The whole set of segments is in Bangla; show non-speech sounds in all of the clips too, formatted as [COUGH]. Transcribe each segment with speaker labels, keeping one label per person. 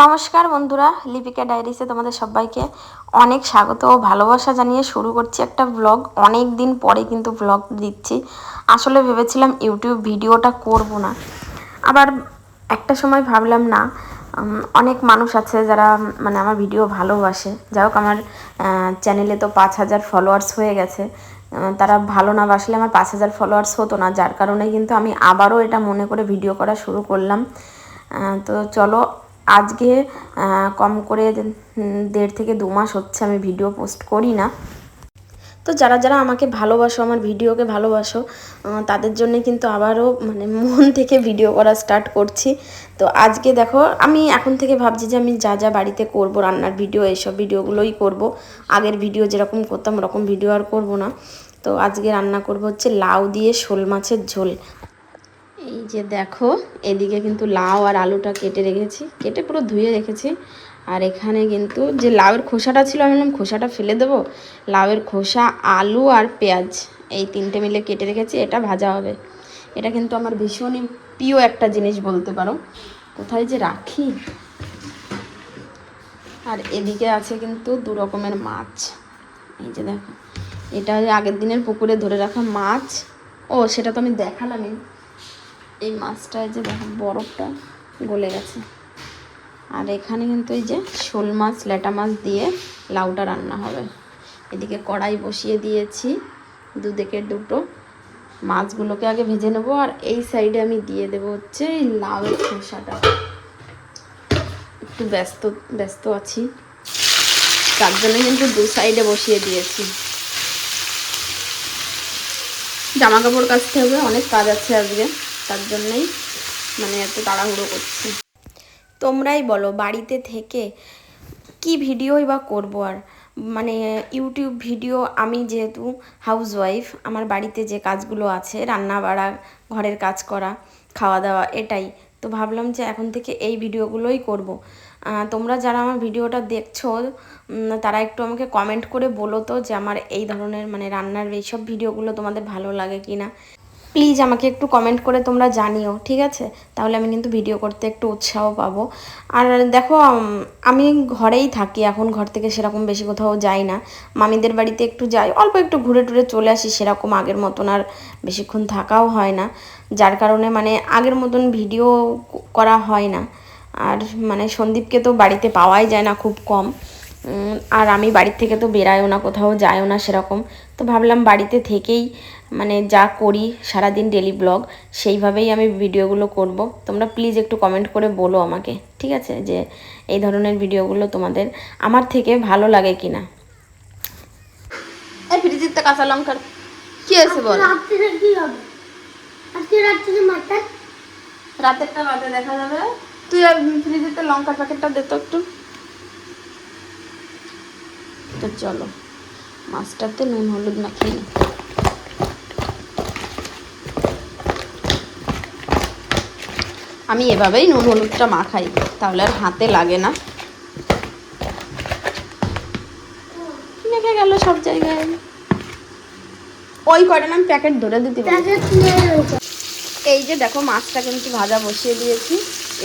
Speaker 1: নমস্কার বন্ধুরা, লিপিকা ডায়েরিসে তোমাদের সবাইকে অনেক স্বাগত ও ভালোবাসা জানিয়ে শুরু করছি একটা ব্লগ অনেক দিন পরে কিন্তু ব্লগ দিচ্ছি। আসলে ভেবেছিলাম ইউটিউব ভিডিওটা করব না। আবার একটা সময় ভাবলাম না অনেক মানুষ আছে যারা মানে আমার ভিডিও ভালোবাসে। যাই হোক, আমার চ্যানেলে তো পাঁচ হাজার ফলোয়ার্স হয়ে গেছে। তারা ভালো না বাসলে আমার পাঁচ হাজার ফলোয়ার্স হতো না। যার কারণে কিন্তু আমি আবারও এটা মনে করে ভিডিও করা শুরু করলাম। তো চলো আজকে কম করে দেড় থেকে দু মাস হচ্ছে আমি ভিডিও পোস্ট করি না। তো যারা যারা আমাকে ভালোবাসো, আমার ভিডিওকে ভালোবাসো তাদের জন্য কিন্তু আবারও মানে মন থেকে ভিডিও করা স্টার্ট করছি। তো আজকে দেখো, আমি এখন থেকে ভাবছি যে আমি যা যা বাড়িতে করব, রান্নার ভিডিও, এইসব ভিডিওগুলোই করব। আগের ভিডিও যেরকম করতাম, ওরকম ভিডিও আর করব না। তো আজকে রান্না করব হচ্ছে লাউ দিয়ে শোল মাছের ঝোল। যে দেখো, এদিকে কিন্তু লাউ আর আলুটা কেটে রেখেছি। কেটে পুরো ধুয়ে রেখেছি। আর এখানে কিন্তু যে লাউয়ের খোসাটা ছিল, আমি বললাম খোসাটা ফেলে দেবো। লাউয়ের খোসা, আলু আর পেঁয়াজ, এই তিনটে মিলে কেটে রেখেছি, এটা ভাজা হবে। এটা কিন্তু আমার ভীষণই প্রিয় একটা জিনিস বলতে পারো। কোথায় যে রাখি। আর এদিকে আছে কিন্তু দু রকমের মাছ। এই যে দেখো, এটা আগের দিনের পুকুরে ধরে রাখা মাছ। ও, সেটা তো আমি দেখালামই। এই মাছটা যে দেখো, বরফটা গলে গেছে। আর এখানে কিন্তু এই যে শোল মাছ ল্যাটা মাছ দিয়ে লাউটা রান্না হবে। এদিকে কড়াই বসিয়ে দিয়েছি, দুদিকে দুটো। মাছগুলোকে আগে ভেজে নেব, আর এই সাইডে আমি দিয়ে দেবো হচ্ছে এই লাউয়ের খোসাটা। একটু ব্যস্ত ব্যস্ত আছি। তার জন্য কিন্তু দু সাইডে বসিয়ে দিয়েছি। জামা কাপড় কাচতে হবে, অনেক কাজ আছে আজকে। তার জন্যই মানে এত তাড়াহুড়ো করছি। তোমরাই বলো, বাড়িতে থেকে কি ভিডিওই বা করব আর? মানে ইউটিউব ভিডিও, আমি যেহেতু হাউসওয়াইফ আমার বাড়িতে যে কাজগুলো আছে রান্না বাড়া ঘরের কাজ করা খাওয়া দাওয়া এটাই। তো ভাবলাম যে এখন থেকে এই ভিডিওগুলোই করব। তোমরা যারা আমার ভিডিওটা দেখছ তারা একটু আমাকে কমেন্ট করে বলো তো যে আমার এই ধরনের মানে রান্নার এইসব ভিডিওগুলো তোমাদের ভালো লাগে কি না প্লিজ আমাকে একটু কমেন্ট করে তোমরা জানিও, ঠিক আছে? তাহলে আমি কিন্তু ভিডিও করতে একটু উৎসাহ পাবো। আর দেখো আমি ঘরেই থাকি, এখন ঘর থেকে সেরকম বেশি কোথাও যাই না। মামিদের বাড়িতে একটু যাই, অল্প একটু ঘুরে টুরে চলে আসি, সেরকম আগের মতন আর বেশিক্ষণ থাকাও হয় না। যার কারণে মানে আগের মতন ভিডিও করা হয় না। আর মানে সন্দীপকে তো বাড়িতে পাওয়াই যায় না খুব কম। আর আমি বাড়ির থেকে তো বেরাইও না কোথাও যায়ও না সেরকম। তো ভাবলাম বাড়িতে থেকেই মানে যা করি সারাদিন ডেলি ব্লগ সেইভাবেই আমি ভিডিওগুলো করব। তোমরা প্লিজ একটু কমেন্ট করে বলো আমাকে ঠিক আছে? যে এই ধরনের ভিডিওগুলো তোমাদের আমার থেকে ভালো লাগে কি না এই ফ্রিজিতে কাঁচা লঙ্কার। কি আছে বল? রাতেরটা রাতে দেখা যাবে। তুই আর ফ্রিজিতে লঙ্কার প্যাকেটটা দে তো একটু। তো চলো মাছটাতে নুন হলুদ মাখিয়ে নিই আমি এভাবেই নুন হলুদটা মাখাই তাহলে আর হাতে লাগে না। মেখে গেল সব জায়গায়। ওই কয়টা আমি প্যাকেট ধরে দিতে এই যে দেখো মাছটা কিন্তু ভাজা বসিয়ে দিয়েছি।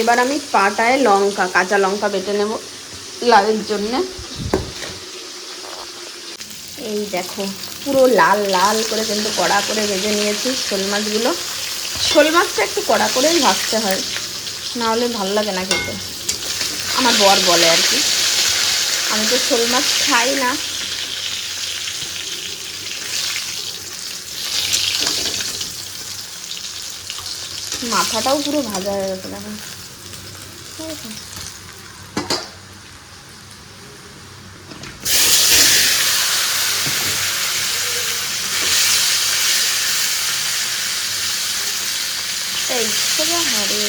Speaker 1: এবার আমি পাটায় লঙ্কা কাঁচা লঙ্কা বেটে নেব লাউয়ের জন্যে। এই দেখো, পুরো লাল লাল করে কিন্তু কড়া করে ভেজে নিয়েছি শোল মাছগুলো। শোল মাছটা একটু কড়া করেই ভাজতে হয়, না হলে ভালো লাগে না খেতে। আমার বর বলে আর কি। আমি তো শোল মাছ খাই না। মাথাটাও পুরো ভাজা হয়ে গেছে দেখো। আছে? হারে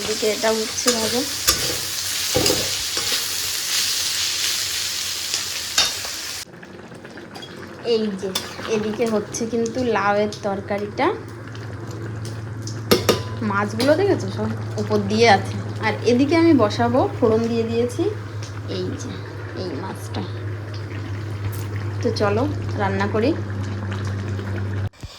Speaker 1: এদিকে এটা উঠছে ভাজা এই যে, এদিকে হচ্ছে কিন্তু লাউয়ের তরকারিটা। মাছগুলো দেখেছ সব? উপর দিয়ে আছে। আর এদিকে আমি বসাবো, ফোড়ন দিয়ে দিয়েছি। এই যে, এই মাছটা। তো চলো, রান্না করি।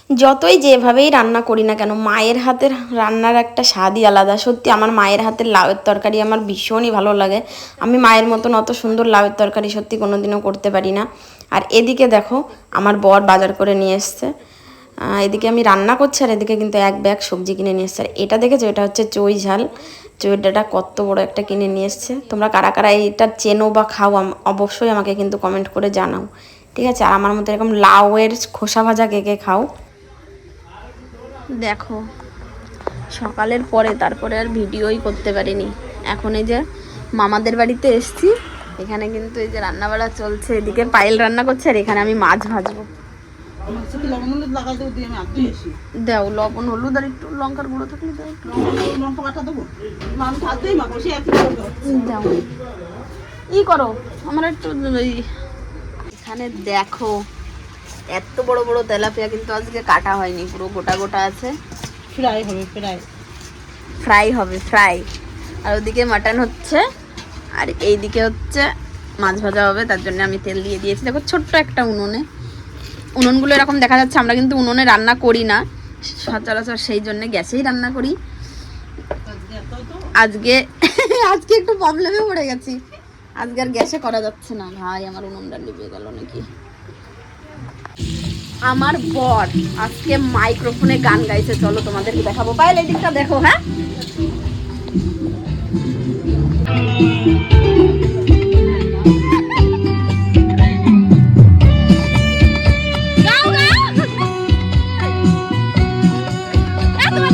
Speaker 1: যতই যেভাবেই রান্না করি না কেন, মায়ের হাতের রান্নার একটা স্বাদই আলাদা। সত্যি আমার মায়ের হাতের লাউয়ের তরকারি আমার ভীষণই ভালো লাগে। আমি মায়ের মতন অত সুন্দর লাউয়ের তরকারি সত্যি কোনোদিনও করতে পারি না। আর এদিকে দেখো, আমার বর বাজার করে নিয়ে এসছে। এদিকে আমি রান্না করছি আর এদিকে কিন্তু এক ব্যাগ সবজি কিনে নিয়ে এসছে। আর এটা দেখেছ? এটা হচ্ছে চই ঝাল। চই ডাটা কত বড় একটা কিনে নিয়ে এসছে। তোমরা কারা কারা এইটা চেনো বা খাও অবশ্যই আমাকে কিন্তু কমেন্ট করে জানাও। ঠিক আছে? আর আমার মতো এরকম লাউয়ের খোসা ভাজা কে কে খাও? দেখো, সকালের পরে তারপরে আর ভিডিওই করতে পারিনি। এখন এই যে মামাদের বাড়িতে এসছি, এখানে কিন্তু এই যে রান্না বাড়া চলছে, এদিকে পায়েল রান্না করছে, আর এখানে আমি মাছ ভাজবো।
Speaker 2: লবণ, হলুদ
Speaker 1: আর একটু লঙ্কার গুঁড়ো দাও। ই করো, আমার একটু এখানে দেখো এত বড় বড় তেলাপিয়া কিন্তু আজকে কাটা হয়নি পুরো গোটা গোটা আছে।
Speaker 2: ফ্রাই হবে ফ্রাই।
Speaker 1: ফ্রাই হবে ফ্রাই। আর ওদিকে মাটন হচ্ছে আর এইদিকে হচ্ছে মাছ ভাজা হবে তার জন্য আমি তেল দিয়ে দিয়েছি। দেখো ছোট্ট একটা উনুনে। উনুনগুলো এরকম দেখা যাচ্ছে আমরা কিন্তু উনুনে রান্না করি না সচরাচর সেই জন্য গ্যাসেই রান্না করি। আজকে [LAUGHS] আজকে একটু প্রবলেমে পড়ে গেছি। আজকে আর গ্যাসে করা যাচ্ছে না। ভাই আমার উনুনটা লিবে গেল নাকি? আমার বর আজকে মাইক্রোফোনে গান গাইছে চলো তোমাদেরকে দেখাবো। এই দিকটা দেখো হ্যাঁ? গাও, গাও। এ, তোমার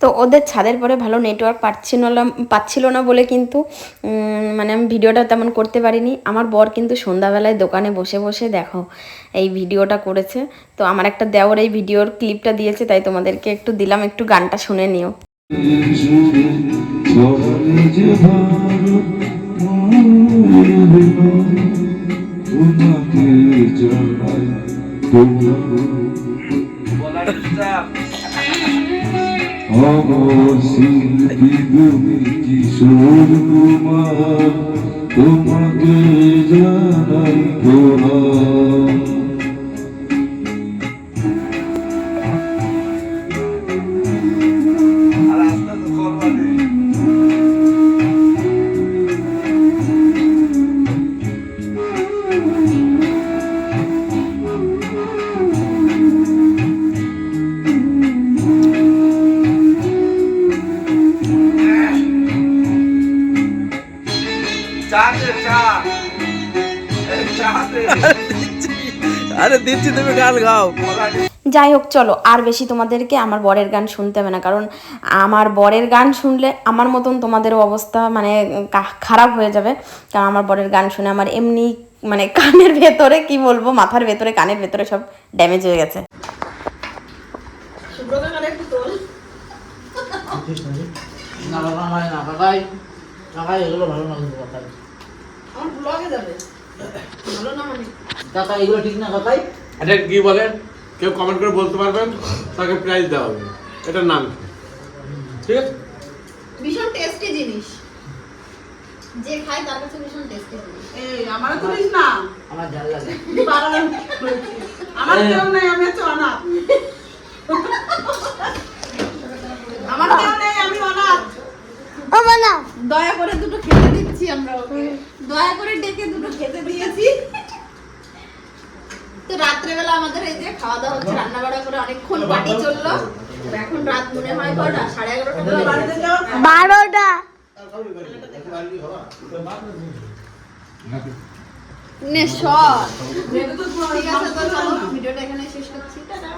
Speaker 1: তো ওদের ছাদের পরে ভালো নেটওয়ার্ক পাচ্ছিল না পাচ্ছিল না বলে কিন্তু মানে আমি ভিডিওটা তেমন করতে পারিনি। আমার বর কিন্তু সন্ধ্যাবেলায় দোকানে বসে বসে দেখো, এই ভিডিওটা করেছে। তো আমার একটা দেওয়ার এই ভিডিওর ক্লিপটা দিয়েছে, তাই তোমাদেরকে একটু দিলাম, একটু গানটা শুনে নিও।
Speaker 3: তুমি কিশোর কুমার তোমাকে জানাই প্রণাম
Speaker 4: দিচ্ছি তুমি গান গাও।
Speaker 1: যাই হোক চলো আর বেশি তোমাদেরকে আমার বরের গান শুনতে হবে না কারণ আমার বরের গান শুনলে আমার মতন তোমাদেরও অবস্থা মানে কা- খারাপ হয়ে যাবে। কারণ আমার বরের গান শুনে আমার এমনি মানে কানের ভেতরে কি বলব মাথার ভেতরে কানের ভেতরে সব ড্যামেজ হয়ে গেছে।
Speaker 4: না আমার না কাকাই কাকাই এগুলো ভালো না
Speaker 2: আমার ব্লগে যাবে।
Speaker 4: কাকা এগুলো ঠিক না কাকাই?
Speaker 5: এটা কি বলে কেউ কমেন্ট করে বলতে পারবেন? তাকে প্রাইজ দেওয়া হবে। এটার নাম ঠিক আছে?
Speaker 1: ভীষণ টেস্টি জিনিস। যে খায় তার কাছে ভীষণ টেস্টি জিনিস।
Speaker 2: এই আমারও তুলিস না।
Speaker 4: আমার ঝাল লাগে।
Speaker 2: আমার কেউ নেই আমি হচ্ছে অনাথ। আমার কেউ নেই আমি অনাথ।
Speaker 1: দয়া করে দুটো খেতে দিচ্ছি আমরা ওকে। দয়া করে ডেকে দুটো খেতে দিয়েছি। তো রাত্রেবেলা আমাদের এই যে খাওয়া দাওয়া হচ্ছে রান্না বাড়া করে অনেকক্ষণ পার্টি চলল। এখন রাত মনে হয় কটা? সাড়ে এগারোটা
Speaker 6: বারোটা।
Speaker 1: নে
Speaker 2: যেহেতু
Speaker 1: ঠিক আছে তো চলো ভিডিওটা এখানে শেষ করছি। টাটা।